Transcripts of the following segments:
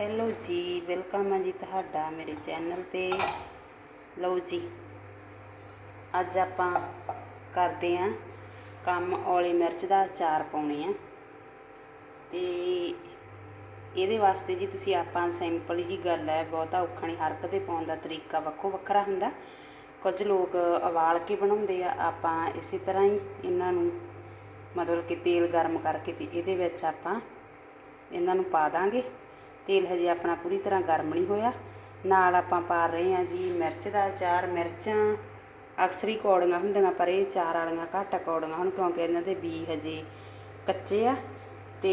Hello ਜੀ, welcome ਹੈ ਜੀ ਤੁਹਾਡਾ ਮੇਰੇ ਚੈਨਲ ਤੇ। ਲਓ ਜੀ, ਅੱਜ ਆਪਾਂ ਕਰਦੇ ਆਂ ਕੰਮ ਔਲੀ ਮਿਰਚ ਦਾ ਅਚਾਰ ਪਾਉਣੇ ਆ। ਤੇ ਇਹਦੇ ਵਾਸਤੇ ਜੀ ਤੁਸੀਂ ਆਪਾਂ ਸਿੰਪਲ ਜੀ ਗੱਲ ਹੈ, ਬਹੁਤਾ ਔਖਾ ਨਹੀਂ, ਹਰ ਇੱਕ ਪਾਉਣ ਦਾ ਤਰੀਕਾ ਵੱਖੋ ਵੱਖਰਾ ਹੁੰਦਾ। ਕੁਝ ਲੋਕ ਉਬਾਲ ਕੇ ਬਣਾਉਂਦੇ ਆ, ਆਪਾਂ ਇਸੇ ਤਰ੍ਹਾਂ ਹੀ ਇਹਨਾਂ ਨੂੰ ਮਤਲਬ ਕਿ ਤੇਲ ਗਰਮ ਕਰਕੇ ਤੇ ਇਹਦੇ ਵਿੱਚ ਆਪਾਂ ਇਹਨਾਂ ਨੂੰ ਪਾ ਦਾਂਗੇ। ਤੇਲ ਹਜੇ ਆਪਣਾ ਪੂਰੀ ਤਰ੍ਹਾਂ ਗਰਮ ਨਹੀਂ ਹੋਇਆ। ਨਾਲ ਆਪਾਂ ਪਾ ਰਹੇ ਹਾਂ ਜੀ ਮਿਰਚ ਦਾ ਅਚਾਰ। ਮਿਰਚਾਂ ਅਕਸਰੀ ਕੌੜੀਆਂ ਹੁੰਦੀਆਂ, ਪਰ ਇਹ ਚਾਰ ਵਾਲੀਆਂ ਘੱਟ ਕੌੜੀਆਂ ਹੁਣ ਕਿਉਂਕਿ ਇਹਨਾਂ ਦੇ ਬੀ ਹਜੇ ਕੱਚੇ ਆ। ਤੇ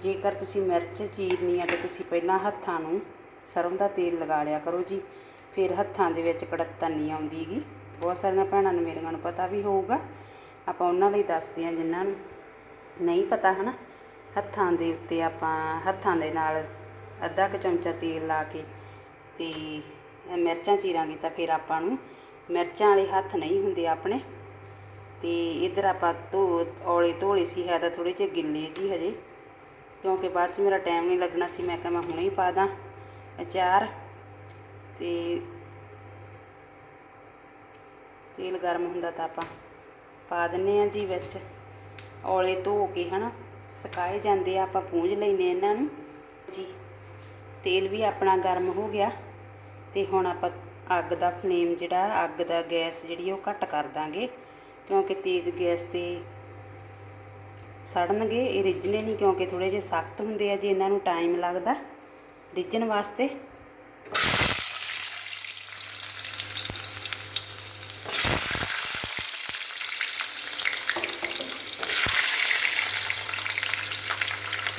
ਜੇਕਰ ਤੁਸੀਂ ਮਿਰਚ ਚੀਰਨੀ ਆ ਤਾਂ ਤੁਸੀਂ ਪਹਿਲਾਂ ਹੱਥਾਂ ਨੂੰ ਸਰੋਂ ਦਾ ਤੇਲ ਲਗਾ ਲਿਆ ਕਰੋ ਜੀ। ਫਿਰ ਹੱਥਾਂ ਦੇ ਵਿੱਚ ਕੜੱਤਨ ਨਹੀਂ ਆਉਂਦੀਗੀ ਬਹੁਤ ਸਾਰੀਆਂ ਭੈਣਾਂ ਨੂੰ ਮੇਰੀਆਂ ਨੂੰ ਪਤਾ ਵੀ ਹੋਊਗਾ। ਆਪਾਂ ਉਹਨਾਂ ਲਈ ਦੱਸਦੇ ਆ ਜਿਨ੍ਹਾਂ ਨੂੰ ਨਹੀਂ ਪਤਾ ਹਨਾ। ਹੱਥਾਂ ਦੇ ਉੱਤੇ ਆਪਾਂ ਹੱਥਾਂ ਦੇ ਨਾਲ ਅੱਧਾ ਕੁ ਚਮਚਾ ਤੇਲ ਲਾ ਕੇ ਤੇ ਮਿਰਚਾਂ ਚੀਰਾਂਗੇ ਤਾਂ ਫਿਰ ਆਪਾਂ ਨੂੰ। ਮਿਰਚਾਂ ਵਾਲੇ ਹੱਥ ਨਹੀਂ ਹੁੰਦੇ ਆਪਣੇ। ਤੇ ਇਧਰ ਆਪਾਂ ਧੋ, ਔਲੇ ਧੋਲੇ ਸੀ, ਹੈ ਤਾਂ ਥੋੜੇ ਜਿਹੇ ਗਿੱਲੇ ਜੀ ਹਜੇ। ਕਿਉਂਕਿ ਬਾਅਦ ਚ ਮੇਰਾ ਟਾਈਮ ਨਹੀਂ ਲੱਗਣਾ ਸੀ, ਮੈਂ ਕਿਹਾ ਮੈਂ ਹੁਣੇ ਹੀ ਪਾ ਦਾਂ ਅਚਾਰ। ਤੇ ਤੇਲ ਗਰਮ ਹੁੰਦਾ ਤਾਂ ਆਪਾਂ ਪਾ ਦਿੰਨੇ ਆ ਜੀ ਵਿੱਚ। ਔਲੇ ਧੋ ਕੇ ਹਨਾ, ਸੁਕਾਏ ਜਾਂਦੇ ਆ, ਆਪਾਂ ਪੂੰਝ ਲੈਨੇ ਇਹਨਾਂ ਨੂੰ। ਜੀ। ਤੇਲ ਵੀ ਆਪਣਾ ਗਰਮ ਹੋ ਗਿਆ ਤੇ ਹੁਣ ਆਪਾਂ ਅੱਗ ਦਾ ਫਲੇਮ ਜਿਹੜਾ, ਅੱਗ ਦਾ ਗੈਸ ਜਿਹੜੀ ਉਹ ਘੱਟ ਕਰ ਦਾਂਗੇ, ਕਿਉਂਕਿ ਤੇਜ਼ ਗੈਸ ਤੇ ਸੜਨਗੇ, ਇਹ ਰਿੱਝਣੇ ਨਹੀਂ ਕਿਉਂਕਿ ਥੋੜੇ ਜਿਹੇ ਸਖਤ ਹੁੰਦੇ ਆ ਜੇ ਇਹਨਾਂ ਨੂੰ ਟਾਈਮ ਲੱਗਦਾ ਰਿੱਝਣ ਵਾਸਤੇ।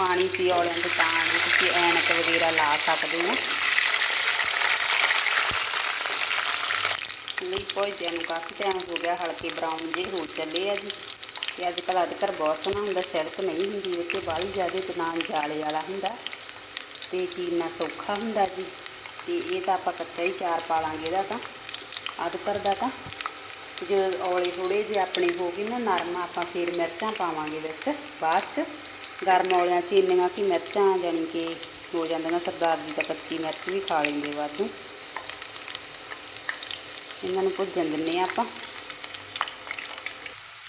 ਪਾਣੀ ਸੀ ਔਲਿਆਂ ਦੇ ਤਾਂ ਵੀ ਤੁਸੀਂ ਐਨਕ ਵਗੈਰਾ ਲਾ ਸਕਦੇ ਹੋ ਲਈ ਭੁਜਦਿਆਂ ਨੂੰ ਕਾਫੀ ਟਾਈਮ ਹੋ ਗਿਆ ਹਲਕੇ ਬਰਾਊਨ ਜਿਹੇ ਹੋ ਚੱਲੇ ਆ ਜੀ ਤੇ ਅੱਜ ਕੱਲ੍ਹ ਅੱਜਕੱਲ੍ਹ ਬਹੁਤ ਸੋਹਣਾ ਹੁੰਦਾ ਸਿਲਕ ਨਹੀਂ ਹੁੰਦੀ ਇਹ ਤੇ ਬਾਹਲੀ ਜ਼ਿਆਦਾ ਤੇ ਨਾ ਜਾਲੇ ਵਾਲਾ ਹੁੰਦਾ ਤੇ ਚੀਰਨਾ ਸੌਖਾ ਹੁੰਦਾ ਜੀ ਤੇ ਇਹ ਤਾਂ ਆਪਾਂ ਕੱਚਾ ਹੀ ਚਾਰ ਪਾ ਲਾਂਗੇ ਇਹਦਾ ਤਾਂ ਅਦਕਰ ਦਾ ਤਾਂ ਜਦੋਂ ਔਲੇ ਥੋੜੇ ਜਿਹੇ ਆਪਣੇ ਹੋ ਗਏ ਨਾ ਨਰਮ ਆਪਾਂ ਫਿਰ ਮਿਰਚਾਂ ਪਾਵਾਂਗੇ ਵਿੱਚ ਬਾਅਦ ਚ ਗਰਮ ਔਲਿਆਂ ਚ ਇੰਨੀਆਂ ਕਿ ਮਿਰਚਾਂ, ਜਾਣੀ ਕਿ ਹੋ ਜਾਂਦੀਆਂ ਸਰਦਾਰ ਜੀ ਤਾਂ ਕੱਚੀ ਮਿਰਚ ਵੀ ਖਾ ਲੈਂਦੇ ਵਾਧੂ ਇਹਨਾਂ ਨੂੰ ਭੁੱਜਣ ਦਿੰਨੇ ਆ ਆਪਾਂ।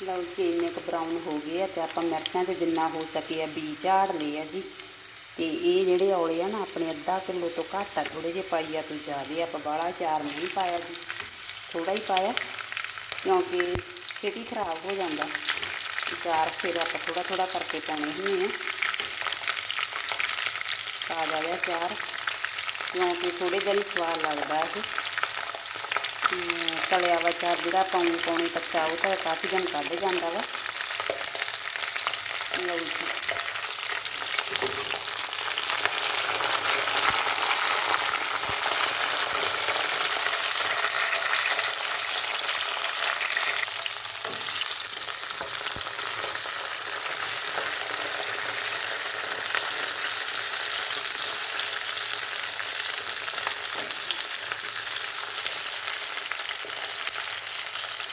ਲਓ ਜੀ, ਇੰਨੇ ਕੁ ਬਰਾਊਨ ਹੋ ਗਏ ਆ ਤੇ ਆਪਾਂ ਮਿਰਚਾਂ ਤੇ ਜਿੰਨਾ ਹੋ ਸਕੇ ਆ ਬੀ ਝਾੜ ਲਏ ਆ ਜੀ। ਤੇ ਇਹ ਜਿਹੜੇ ਔਲੇ ਆ ਨਾ, ਆਪਣੇ ਅੱਧਾ ਕਿਲੋ ਤੋਂ ਘੱਟ ਆ ਥੋੜੇ ਜਿਹੇ ਪਾਈ ਆ ਤੋਂ ਜ਼ਿਆਦੇ ਆਪਾਂ ਬਾਹਲਾ ਚਾਰ ਨਹੀਂ ਪਾਇਆ ਜੀ। ਥੋੜਾ ਹੀ ਪਾਇਆ, ਕਿਉਂਕਿ ਛੇਤੀ ਖਰਾਬ ਹੋ ਜਾਂਦਾ। ਚਾਰ ਫਿਰ ਆਪਾਂ ਥੋੜਾ ਥੋੜਾ ਕਰਕੇ ਪਾਉਣੇ ਹੁੰਦੇ ਆ ਤਾਜ਼ਾ ਜਿਹਾ ਚਾਰ ਕਿਉਂਕਿ ਥੋੜੇ ਦਿਨ ਸਵਾਦ ਲੱਗਦਾ ਇਹ ਅਮ ਤਲਿਆ ਵਾ ਚਾਰ ਜਿਹੜਾ ਪਾਉਣੀ ਪਾਉਣੀ ਕੱਚਾ ਉਹ ਤਾਂ ਕਾਫੀ ਦਿਨ ਕੱਢ ਜਾਂਦਾ ਵਾ ਲਓ ਜੀ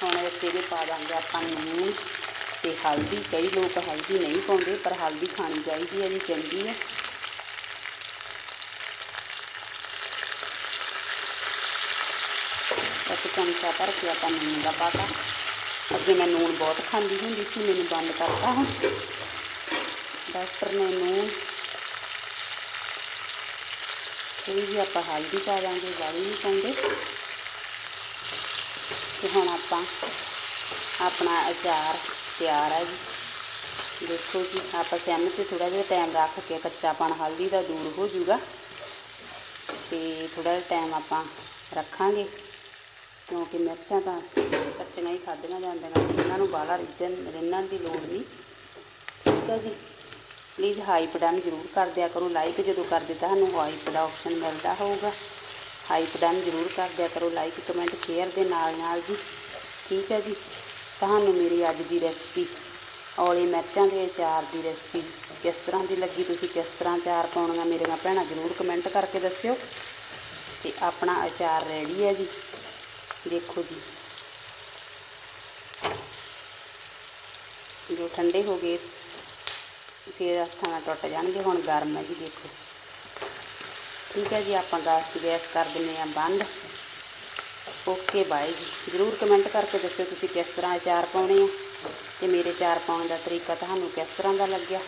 ਹੁਣ ਵਿੱਚ ਇਹਦੇ ਪਾ ਦਾਂਗੇ ਆਪਾਂ ਨੂਣ ਤੇ ਹਲਦੀ, ਕਈ ਲੋਕ ਹਲਦੀ ਨਹੀਂ ਪਾਉਂਦੇ, ਪਰ ਹਲਦੀ ਖਾਣੀ ਚਾਹੀਦੀ ਹੈ ਜੀ, ਚੰਗੀ ਹੈ। ਇੱਕ ਚਮਚਾ ਭਰ ਕੇ ਆਪਾਂ ਨੂਣ ਦਾ ਪਾਤਾ। ਅੱਗੇ ਮੈਂ ਨੂਨ ਬਹੁਤ ਖਾਂਦੀ ਹੁੰਦੀ ਸੀ, ਮੈਨੂੰ ਬੰਦ ਕਰਤਾ ਹੁਣ। ਡਾਕਟਰ ਨੇ ਨੂਨ ਥੋੜੀ ਜਿਹੀ ਆਪਾਂ ਹਲਦੀ ਪਾ ਦਾਂਗੇ ਜ਼ਿਆਦਾ ਨਹੀਂ ਪਾਉਂਦੇ। ਤੇ ਹੁਣ ਆਪਾਂ ਆਪਣਾ ਅਚਾਰ ਤਿਆਰ ਹੈ ਜੀ। ਦੇਖੋ ਜੀ, ਆਪਾਂ ਸਿਮ ਤੇ ਥੋੜਾ ਜਿਹਾ ਟਾਈਮ ਰੱਖ ਕੇ ਕੱਚਾਪਣ ਹਲਦੀ ਦਾ ਦੂਰ ਹੋ ਜਾਊਗਾ। ਤੇ ਥੋੜਾ ਜਿਹਾ ਟਾਈਮ ਆਪਾਂ ਰੱਖਾਂਗੇ, ਕਿਉਂਕਿ ਮਿਰਚਾਂ ਤਾਂ ਕੱਚੀਆਂ ਹੀ ਖਾਧੀਆਂ ਜਾਂਦੀਆਂ ਇਹਨਾਂ ਨੂੰ ਬਾਹਲਾ ਰਿੱਝਣ, ਰਿੰਨਣ ਦੀ ਲੋੜ ਨਹੀਂ। ਠੀਕ ਹੈ ਜੀ। ਪਲੀਜ਼ ਹਾਈਪ ਡਨ ਜ਼ਰੂਰ ਕਰ ਦਿਆ ਕਰੋ ਲਾਈਕ ਜਦੋਂ ਕਰਦੇ ਤੁਹਾਨੂੰ ਹਾਈਪ ਦਾ ਆਪਸ਼ਨ ਮਿਲਦਾ ਹੋਊਗਾ। ਹਾਈਪ ਡਨ ਜ਼ਰੂਰ ਕਰ ਦਿਆ ਕਰੋ ਲਾਈਕ ਕਮੈਂਟ ਸ਼ੇਅਰ ਦੇ ਨਾਲ ਨਾਲ ਜੀ। ਠੀਕ ਹੈ ਜੀ? ਤੁਹਾਨੂੰ ਮੇਰੀ ਅੱਜ ਦੀ ਰੈਸਪੀ ਔਲੇ ਮਿਰਚਾਂ ਦੇ ਅਚਾਰ ਦੀ ਰੈਸਪੀ ਕਿਸ ਤਰ੍ਹਾਂ ਦੀ ਲੱਗੀ, ਤੁਸੀਂ ਕਿਸ ਤਰ੍ਹਾਂ ਅਚਾਰ ਪਾਉਣੀਆਂ ਮੇਰੀਆਂ ਭੈਣਾਂ ਜ਼ਰੂਰ ਕਮੈਂਟ ਕਰਕੇ ਦੱਸਿਓ। ਤੇ ਆਪਣਾ ਅਚਾਰ ਰੈਡੀ ਹੈ ਜੀ। ਦੇਖੋ ਜੀ। ਜੋ ਠੰਡੇ ਹੋ ਗਏ, ਫਿਰ ਹੱਥਾਂ ਨਾਲ ਟੁੱਟ ਜਾਣਗੇ, ਹੁਣ ਗਰਮ ਹੈ ਜੀ, ਦੇਖੋ। ਠੀਕ ਹੈ ਜੀ, ਆਪਾਂ ਗੈਸ ਗੈਸ ਕਰ ਦਿੰਦੇ ਆ ਬੰਦ। ਓਕੇ ਬਾਈ ਜੀ, ਜਰੂਰ ਕਮੈਂਟ ਕਰਕੇ ਦੱਸਿਓ ਤੁਸੀਂ ਕਿਸ ਤਰ੍ਹਾਂ ਅਚਾਰ ਪਾਉਣੇ ਆ। ਤੇ ਮੇਰੇ ਅਚਾਰ ਪਾਉਣ ਦਾ ਤਰੀਕਾ ਤੁਹਾਨੂੰ ਕਿਸ ਤਰ੍ਹਾਂ ਦਾ ਲੱਗਿਆ?